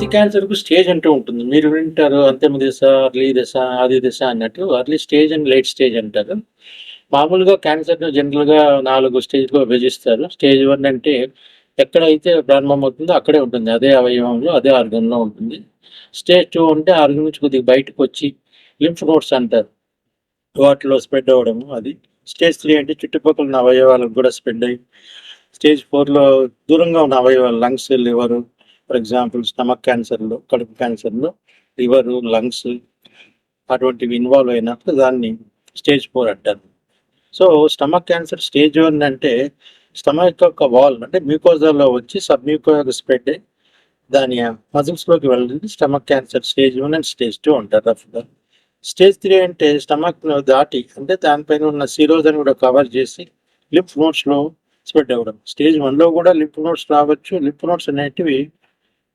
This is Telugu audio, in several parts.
ప్రతి క్యాన్సర్కు స్టేజ్ అంటూ ఉంటుంది. మీరు వింటారు అంతిమ దశ అర్లీ దశ ఆది దశ అన్నట్టు early stage and late stage అంటారు. మామూలుగా క్యాన్సర్ జనరల్గా నాలుగు స్టేజ్గా విభజిస్తారు. స్టేజ్ వన్ అంటే ఎక్కడైతే ప్రారంభమవుతుందో అక్కడే ఉంటుంది. అదే అవయవంలో అదే ఆర్గన్లో ఉంటుంది. స్టేజ్ టూ అంటే ఆర్గన్ నుంచి కొద్దిగా బయటకు వచ్చి లింఫ్ నోట్స్ అంటారు. వాటిలో స్ప్రెడ్ అవ్వడము అది. స్టేజ్ త్రీ అంటే చుట్టుపక్కల ఉన్న అవయవాలకు కూడా స్ప్రెడ్ అయ్యి స్టేజ్ ఫోర్లో దూరంగా ఉన్న అవయవాలు lungs liver for example stomach క్యాన్సర్లు కడుపు క్యాన్సర్లు లివర్ లంగ్స్ అటువంటివి ఇన్వాల్వ్ అయినప్పుడు దాన్ని స్టేజ్ ఫోర్ అంటారు. So stomach cancer stage one అంటే స్టమక్ యొక్క వాల్ అంటే మ్యూకోజాలో వచ్చి సబ్ మ్యూకోజా స్ప్రెడ్ అయ్యి దాని మజిల్స్లోకి వెళ్ళింది stomach cancer stage one and stage two అంటారు రఫ్గా స్టేజ్ త్రీ అంటే స్టమక్ దాటి అంటే దానిపైన ఉన్న సిరోజ్ అని కూడా కవర్ చేసి లిప్ నోట్స్లో స్ప్రెడ్ అవ్వడం. స్టేజ్ వన్లో కూడా లిప్ నోట్స్ రావచ్చు లిప్ నోట్స్ అనేటివి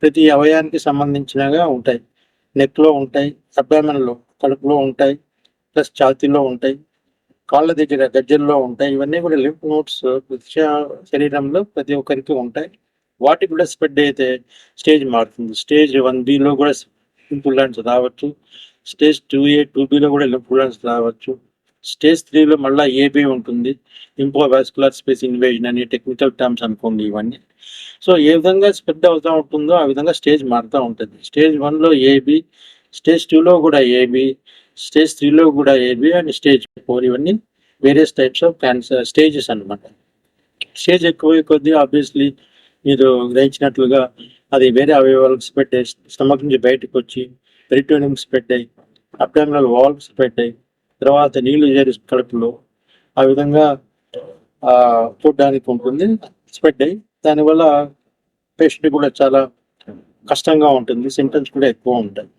ప్రతి అవయానికి సంబంధించినగా ఉంటాయి. నెక్లో ఉంటాయి అబ్డామెన్లో కడుపులో ఉంటాయి ప్లస్ ఛాతీలో ఉంటాయి కాళ్ళ దగ్గర గజ్జల్లో ఉంటాయి. ఇవన్నీ కూడా లింఫ్ నోట్స్ ప్రతి శరీరంలో ప్రతి ఒక్కరికి ఉంటాయి. వాటికి కూడా స్ప్రెడ్ అయితే స్టేజ్ మారుతుంది. స్టేజ్ వన్ బిలో కూడా లింఫ్ రావచ్చు. Stage two A two below కూడా లింఫ్ రావచ్చు. స్టేజ్ త్రీలో మళ్ళీ ఏబీ ఉంటుంది. ఇంపో వాస్కులర్ స్పేస్ ఇన్వేజన్ అని టెక్నికల్ టర్మ్స్ అనుకోండి ఇవన్నీ. సో ఏ విధంగా స్ప్రెడ్ అవుతూ ఉంటుందో ఆ విధంగా స్టేజ్ మారుతూ ఉంటుంది. స్టేజ్ వన్లో ఏబి స్టేజ్ టూలో కూడా ఏబి స్టేజ్ త్రీలో కూడా A B and stage four ఇవన్నీ various types of cancer stages అన్నమాట. స్టేజ్ ఎక్కువ కొద్దీ ఆబ్వియస్లీ మీరు గ్రహించినట్లుగా అది వేరే అవయవాలకు స్ప్రెడ్ అయ్యి స్టమక్ నుంచి బయటకు వచ్చి పెరిటోనియం స్ప్రెడ్ అయ్యి అబ్డామినల్ వాల్వ్ స్ప్రెడ్ అయ్యి తర్వాత నీళ్ళు చేరి కడుపులో ఆ విధంగా ఆ, చూడడానికి ఉంటుంది స్ప్రెడ్ అయ్యి దానివల్ల పేషెంట్ కూడా చాలా కష్టంగా ఉంటుంది సింటమ్స్ కూడా ఎక్కువ ఉంటాయి.